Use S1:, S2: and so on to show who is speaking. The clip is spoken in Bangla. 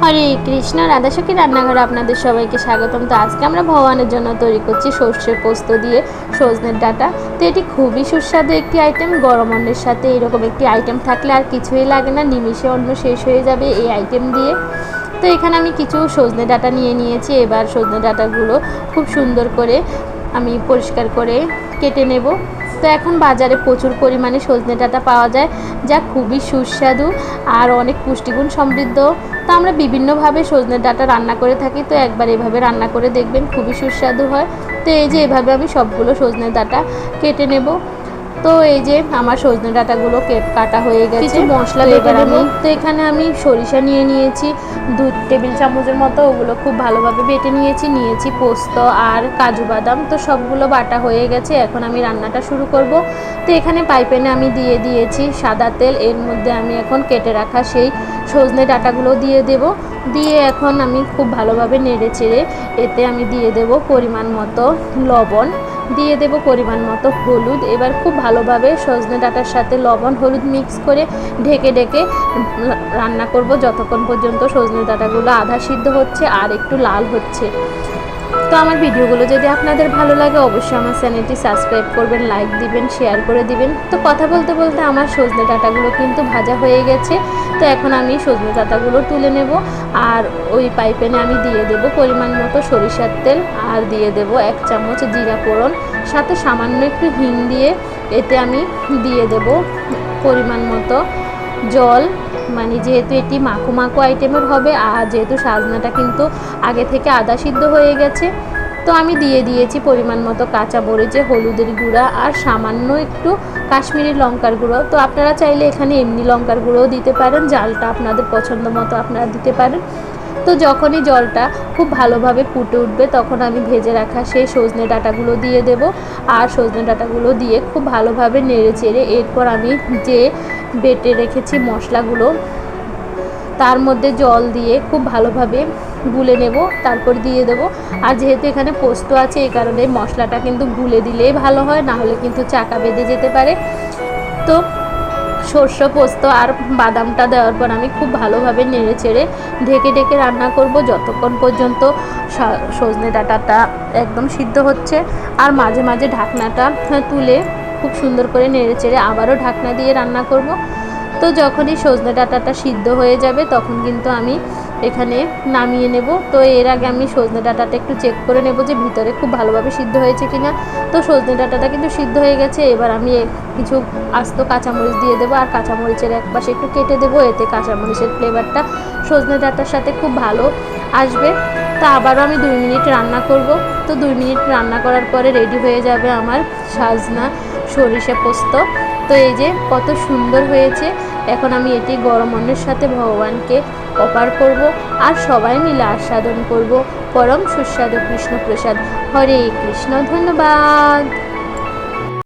S1: হরে কৃষ্ণ, রাধাসখী রান্নাঘরে আপনাদের সবাইকে স্বাগতম। তো আজকে আমরা ভগবানের জন্য তৈরি করছি সর্ষে পোস্ত দিয়ে সজনের ডাটা। তো এটি খুবই সুস্বাদু একটি আইটেম গরম অন্নের সাথে এরকম একটি আইটেম থাকলে আর কিছুই লাগে না, নিমিষে অন্য শেষ হয়ে যাবে এই আইটেম দিয়ে। তো এখানে আমি কিছু সজনে ডাটা নিয়ে নিয়েছি, এবার সজনে ডাটাগুলো খুব সুন্দর করে আমি পরিষ্কার করে কেটে নেব। তো এখন বাজারে প্রচুর পরিমাণে সজনে ডাঁটা পাওয়া যায়, যা খুবই সুস্বাদু আর অনেক পুষ্টিগুণ সমৃদ্ধ। তো আমরা বিভিন্নভাবে সজনে ডাঁটা রান্না করে থাকি, তো একবার এভাবে রান্না করে দেখবেন খুবই সুস্বাদু হয়। তো এই যে এভাবে আমি সবগুলো সজনে ডাটা কেটে নেব। তো এই যে আমার সজনে ডাঁটাগুলো কেট কাটা হয়ে গেছে। কিছু মশলা
S2: এবার আমি-
S1: তো এখানে আমি সরিষা নিয়ে নিয়েছি দু টেবিল চামচের মতো ওগুলো খুব ভালোভাবে বেটে নিয়েছি নিয়েছি পোস্ত আর কাজু বাদাম। তো সবগুলো বাটা হয়ে গেছে এখন আমি রান্নাটা শুরু করব। তো এখানে পাইপেনে আমি দিয়ে দিয়েছি সাদা তেল এর মধ্যে আমি এখন কেটে রাখা সেই সজনে ডাঁটাগুলো দিয়ে দেব। দিয়ে এখন আমি খুব ভালোভাবে নেড়ে চেড়ে এতে আমি দিয়ে দেব পরিমাণ মতো লবণ। দিয়ে দেব পরিমাণ মতো হলুদ। এবার খুব ভালোভাবে সজনে ডাটার সাথে লবণ হলুদ মিক্স করে ঢেকে ঢেকে রান্না করব। যতক্ষণ পর্যন্ত সজনে ডাটাগুলো আধা সিদ্ধ হচ্ছে আর একটু লাল হচ্ছে। তো আমার ভিডিওগুলো যদি আপনাদের ভালো লাগে, অবশ্যই আমার চ্যানেলটি সাবস্ক্রাইব করবেন, লাইক দিবেন, শেয়ার করে দিবেন। তো কথা বলতে বলতে আমার সজনে ডাঁটাগুলো কিন্তু ভাজা হয়ে গেছে। তো এখন আমি সজনে ডাঁটাগুলো তুলে নেব আর ওই পাইপেনে আমি দিয়ে দেব পরিমাণ মতো সরিষার তেল আর দিয়ে দেব এক চামচ জিরা ফোড়ন, সাথে সামান্য একটু হিং দিয়ে এতে আমি দিয়ে দেব পরিমাণ মতো জল মানে যেহেতু এটি মাখো মাখো আইটেমের হবে, আর যেহেতু সাজনাটা কিন্তু আগে থেকে আদা সিদ্ধ হয়ে গেছে, তো আমি দিয়ে দিয়েছি পরিমাণ মতো কাঁচা মরিচে হলুদের গুঁড়া আর সামান্য একটু কাশ্মীরি লঙ্কার গুঁড়ো। তো আপনারা চাইলে এখানে এমনি লঙ্কার গুঁড়োও দিতে পারেন, জালটা আপনাদের পছন্দ মতো আপনারা দিতে পারেন। তো যখনই জলটা খুব ভালোভাবে ফুটে উঠবে, তখন আমি ভেজে রাখা সেই সজনে ডাঁটাগুলো দিয়ে দেব, আর সজনে ডাঁটাগুলো দিয়ে খুব ভালোভাবে নেড়ে চেড়ে এরপর আমি যে বেটে রেখেছি মশলাগুলো। তার মধ্যে জল দিয়ে খুব ভালোভাবে গুলে নেব, তারপর দিয়ে দেব। আর যেহেতু এখানে পোস্ত আছে এই কারণে মশলাটা কিন্তু গুলে দিলেই ভালো হয় না হলে কিন্তু চাকা বেঁধে যেতে পারে। তো সর্ষ পোস্ত আর বাদামটা দেওয়ার পর আমি খুব ভালোভাবে নেড়ে চেড়ে ঢেকে ঢেকে রান্না করব। যতক্ষণ পর্যন্ত সজনে ডাঁটাটা একদম সিদ্ধ হচ্ছে। আর মাঝে মাঝে ঢাকনাটা তুলে খুব সুন্দর করে নেড়ে চেড়ে আবারও ঢাকনা দিয়ে রান্না করব। তো যখনই সজনে ডাঁটাটা সিদ্ধ হয়ে যাবে, তখন কিন্তু আমি এখানে নামিয়ে নেব। তো এর আগে আমি সজনে ডাঁটাটা একটু চেক করে নেব যে ভিতরে খুব ভালোভাবে সিদ্ধ হয়েছে কিনা। তো সজনে ডাঁটাটা কিন্তু সিদ্ধ হয়ে গেছে, এবার আমি কিছু আস্ত কাঁচামরিচ দিয়ে দেবো, আর কাঁচামরিচের এক পাশে একটু কেটে দেবো, এতে কাঁচামরিচের ফ্লেভারটা সজনে ডাঁটার সাথে খুব ভালো আসবে। তা আবারও আমি দুই মিনিট রান্না করব। তো দুই মিনিট রান্না করার পরে রেডি হয়ে যাবে আমার সাজনা সরিষা পোস্ত। তো এই যে কত সুন্দর হয়েছে। এখন আমি এটি গরম অন্নের সাথে ভগবানকে অপার করব আর সবাই মিলে আস্বাদন করব। পরম সুস্বাদু কৃষ্ণ প্রসাদ হরে কৃষ্ণ, ধন্যবাদ।